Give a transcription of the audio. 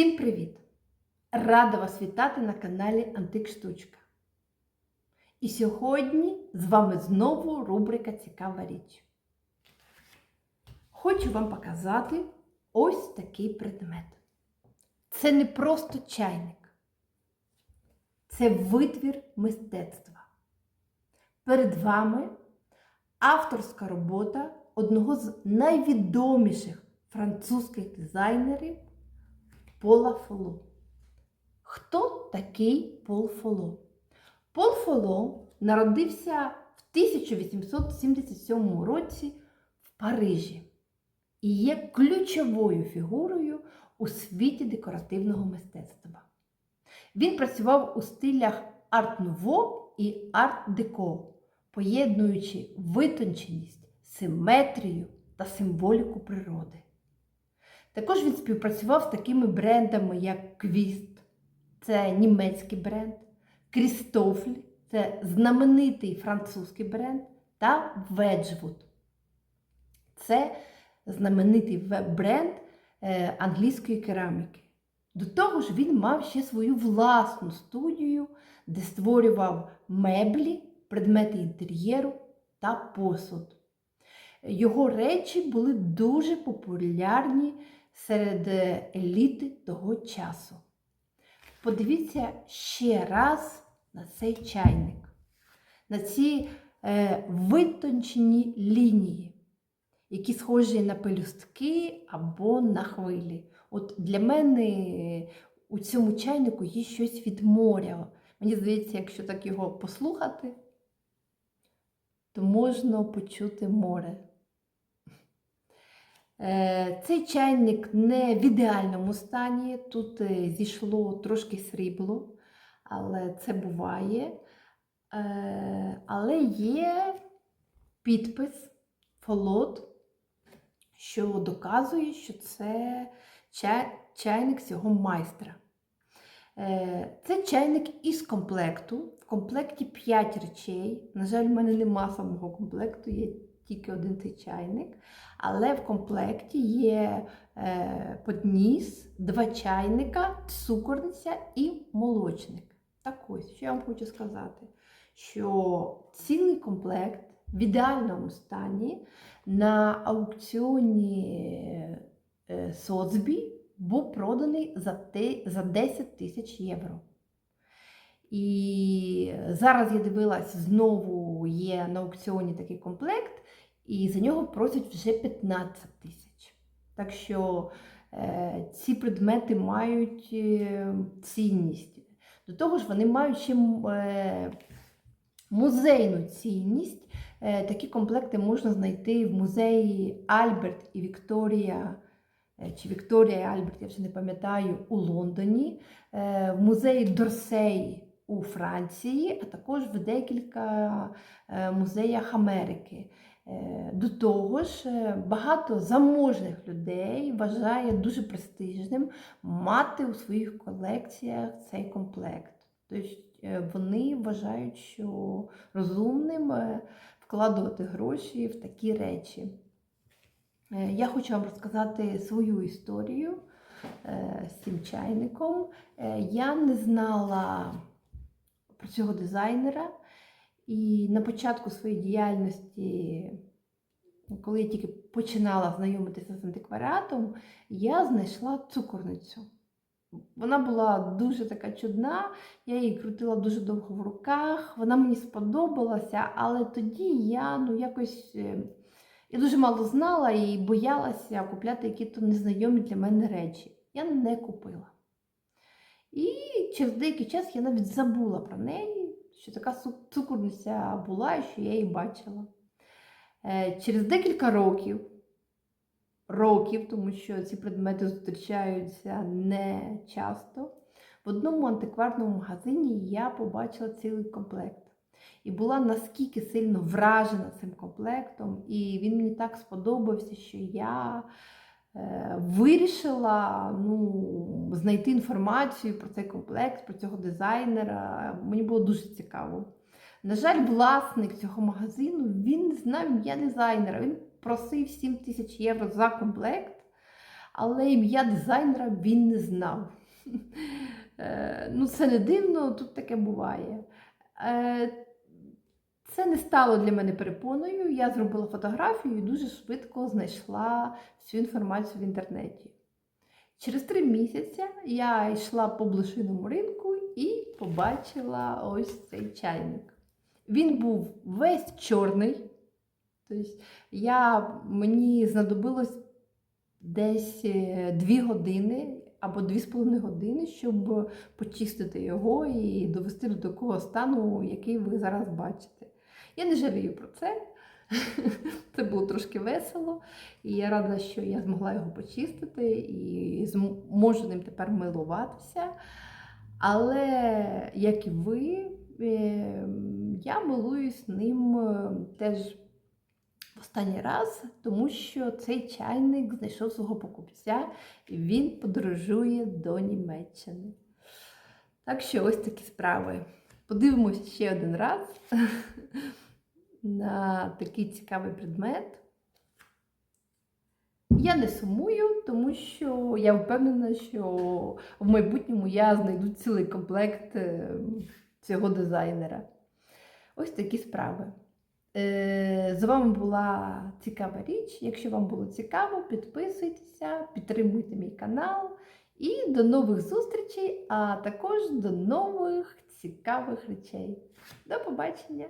Всім привіт! Рада вас вітати на каналі Антик Штучка. І сьогодні з вами знову рубрика Цікава річ. Хочу вам показати ось такий предмет. Це не просто чайник, це витвір мистецтва. Перед вами авторська робота одного з найвідоміших французьких дизайнерів Пола Фоло. Хто такий Пол Фоло? Пол Фоло народився в 1877 році в Парижі і є ключовою фігурою у світі декоративного мистецтва. Він працював у стилях арт-нуво і арт-деко, поєднуючи витонченість, симетрію та символіку природи. Також він співпрацював з такими брендами, як Квіст, це німецький бренд, Крістофль, це знаменитий французький бренд, та Веджвуд. Це знаменитий бренд е, англійської кераміки. До того ж, він мав ще свою власну студію, де створював меблі, предмети інтер'єру та посуд. Його речі були дуже популярні серед еліти того часу. Подивіться ще раз на цей чайник, на ці е, витончені лінії, які схожі на пелюстки або на хвилі. От Для мене у цьому чайнику є щось від моря. Мені здається, якщо так його послухати, то можна почути море. Е, цей чайник не в ідеальному стані, тут е, зійшло трошки срібло, але це буває. Е, але є підпис фолот, що доказує, що це чайник цього майстра. Це чайник із комплекту. В комплекті 5 речей. На жаль, в мене нема самого комплекту, є тільки один цей чайник. Але в комплекті є е, подніс, два чайника, цукорниця і молочник. Так ось, що я вам хочу сказати, що цілий комплект в ідеальному стані на аукціоні е, Соцбі був проданий за 10 тисяч євро. І зараз я дивилась, знову є на аукціоні такий комплект, і за нього просять вже 15 тисяч. Так що е, ці предмети мають е, цінність. До того ж, вони мають ще е, музейну цінність. Е, такі комплекти можна знайти в музеї Альберт і Вікторія. Е, чи Вікторія і Альберт, я вже не пам'ятаю, у Лондоні, е, в музеї Дорсей у Франції, а також в декілька е, музеях Америки. Е, до того ж, е, багато заможних людей вважає дуже престижним мати у своїх колекціях цей комплект. Тобто вони вважають, що розумним вкладувати гроші в такі речі. Я хочу вам розказати свою історію з цим чайником. Я не знала про цього дизайнера. І на початку своєї діяльності, коли я тільки починала знайомитися з антикваріатом, я знайшла цукорницю. Вона була дуже така чудна, я її крутила дуже довго в руках, вона мені сподобалася, але тоді я ну, якось е, я дуже мало знала і боялася купляти якісь незнайомі для мене речі. Я не купила. І через деякий час я навіть забула про неї що така цукорниця була і що я її бачила. Е, через декілька років, років, тому що ці предмети зустрічаються не часто, в одному антикварному магазині я побачила цілий комплект. І була наскільки сильно вражена цим комплектом, і він мені так сподобався, що я вирішила ну, знайти інформацію про цей комплекс, про цього дизайнера. Мені було дуже цікаво. На жаль, власник цього магазину він знав ім'я дизайнера. Він просив 7 тисяч євро за комплект. але ім'я дизайнера він не знав. Е, Ну, це не дивно, тут таке буває. Е, Це не стало для мене перепоною. Я зробила фотографію і дуже швидко знайшла всю інформацію в інтернеті. Через три місяці я йшла по блошиному ринку і побачила ось цей чайник. Він був весь чорний. Тобто я, мені знадобилось десь е, 2 години або 2,5 години, щоб почистити його і довести до такого стану, який ви зараз бачите. Я не жалію про це. Це було трошки весело, і я рада, що я змогла його почистити і зм- можу ним тепер милуватися. Але, як і ви, е, я милуюсь ним е, теж в останній раз, тому що цей чайник знайшов свого покупця і він подорожує до Німеччини. Так що ось такі справи. Подивимось ще один раз на такий цікавий предмет. Я не сумую, тому що я впевнена, що в майбутньому я знайду цілий комплект е, цього дизайнера. Ось такі справи. Е, З вами була цікава річ. Якщо вам було цікаво, підписуйтеся, підтримуйте мій канал. І до нових зустрічей, а також до нових цікавих речей. До побачення!